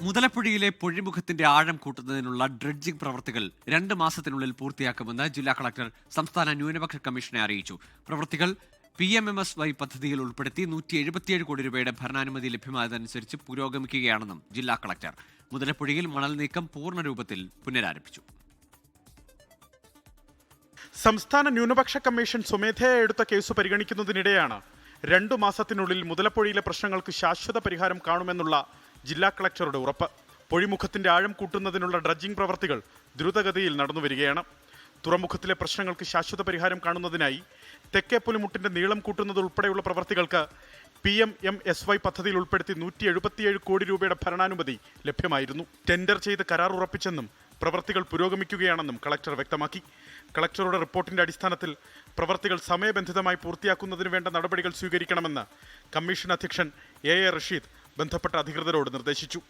മുതലപ്പുഴയിലെ പൊഴിമുഖത്തിന്റെ ആഴം കൂട്ടുന്നതിനുള്ള ഡ്രഡ്ജിംഗ് പ്രവൃത്തികൾ രണ്ട് മാസത്തിനുള്ളിൽ പൂർത്തിയാക്കുമെന്ന് ജില്ലാ കളക്ടർ സംസ്ഥാന ന്യൂനപക്ഷ കമ്മീഷനെ അറിയിച്ചു. പ്രവൃത്തികൾ P M M S Y പദ്ധതിയിൽ ഉൾപ്പെടുത്തി നൂറ്റി എഴുപത്തിയേഴ് കോടി രൂപയുടെ ഭരണാനുമതി ലഭ്യമായതനുസരിച്ച് പുരോഗമിക്കുകയാണെന്നും ജില്ലാ കളക്ടർ. മുതലപ്പുഴയിൽ മണൽ നീക്കം പൂർണ രൂപത്തിൽ പുനരാരംഭിച്ചു. സംസ്ഥാന ന്യൂനപക്ഷ കമ്മീഷൻ സ്വമേധയാ എടുത്ത കേസ് പരിഗണിക്കുന്നതിനിടെയാണ് രണ്ടു മാസത്തിനുള്ളിൽ മുതലപ്പുഴയിലെ പ്രശ്നങ്ങൾക്ക് ശാശ്വത പരിഹാരം കാണുമെന്നുള്ള ജില്ലാ കളക്ടറുടെ ഉറപ്പ്. പൊഴിമുഖത്തിന്റെ ആഴം കൂട്ടുന്നതിനുള്ള ഡ്രഡ്ജിംഗ് പ്രവർത്തികൾ ദ്രുതഗതിയിൽ നടന്നുവരികയാണ് തുറമുഖത്തിലെ പ്രശ്നങ്ങൾക്ക് ശാശ്വത പരിഹാരം കാണുന്നതിനായി തെക്കേ പുലിമുട്ടിന്റെ നീളം കൂട്ടുന്നത് ഉൾപ്പെടെയുള്ള പ്രവർത്തികൾക്ക് P M M S Y പദ്ധതിയിൽ ഉൾപ്പെടുത്തി നൂറ്റി എഴുപത്തിയേഴ് കോടി രൂപയുടെ ഭരണാനുമതി ലഭ്യമായിരുന്നു. ടെൻഡർ ചെയ്ത് കരാർ ഉറപ്പിച്ചെന്നും പ്രവർത്തികൾ പുരോഗമിക്കുകയാണെന്നും കളക്ടർ വ്യക്തമാക്കി. കളക്ടറുടെ റിപ്പോർട്ടിന്റെ അടിസ്ഥാനത്തിൽ പ്രവർത്തികൾ സമയബന്ധിതമായി പൂർത്തിയാക്കുന്നതിന് വേണ്ട നടപടികൾ സ്വീകരിക്കണമെന്ന് കമ്മീഷൻ അധ്യക്ഷൻ എ എ റഷീദ് ബന്ധപ്പെട്ട അധികൃതരോട് നിർദ്ദേശിച്ചു.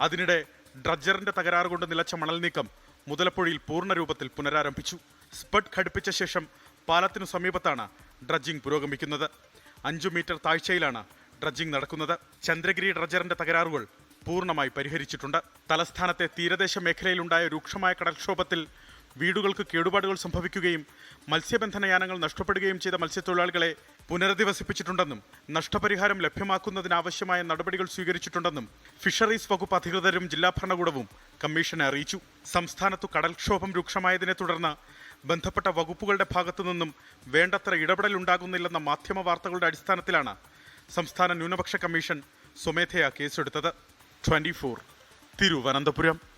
അതിനിടെ ഡ്രഡ്ജറിന്റെ തകരാറ് കൊണ്ട് നിലച്ച മണൽ നീക്കം മുതലപ്പുഴയിൽ പൂർണ രൂപത്തിൽ പുനരാരംഭിച്ചു. സ്പഡ് ഘടിപ്പിച്ച ശേഷം പാലത്തിനു സമീപത്താണ് ഡ്രഡ്ജിംഗ് പുരോഗമിക്കുന്നത്. അഞ്ചു മീറ്റർ താഴ്ചയിലാണ് ഡ്രഡ്ജിംഗ് നടക്കുന്നത്. ചന്ദ്രഗിരി ഡ്രഡ്ജറിന്റെ തകരാറുകൾ പൂർണമായി പരിഹരിച്ചിട്ടുണ്ട്. തലസ്ഥാനത്തെ തീരദേശ മേഖലയിലുണ്ടായ രൂക്ഷമായ കടൽക്ഷോഭത്തിൽ വീടുകൾക്ക് കേടുപാടുകൾ സംഭവിക്കുകയും മത്സ്യബന്ധന യാനങ്ങൾ നഷ്ടപ്പെടുകയും ചെയ്ത മത്സ്യത്തൊഴിലാളികളെ പുനരധിവസിപ്പിച്ചിട്ടുണ്ടെന്നും നഷ്ടപരിഹാരം ലഭ്യമാക്കുന്നതിനാവശ്യമായ നടപടികൾ സ്വീകരിച്ചിട്ടുണ്ടെന്നും ഫിഷറീസ് വകുപ്പ് അധികൃതരും ജില്ലാ ഭരണകൂടവും കമ്മീഷനെ അറിയിച്ചു. സംസ്ഥാനത്തു കടൽക്ഷോഭം രൂക്ഷമായതിനെ തുടർന്ന് ബന്ധപ്പെട്ട വകുപ്പുകളുടെ ഭാഗത്തു നിന്നും വേണ്ടത്ര ഇടപെടൽ ഉണ്ടാകുന്നില്ലെന്ന മാധ്യമ വാർത്തകളുടെ അടിസ്ഥാനത്തിലാണ് സംസ്ഥാന ന്യൂനപക്ഷ കമ്മീഷൻ സ്വമേധയാ കേസെടുത്തത്. ട്വന്റി തിരുവനന്തപുരം.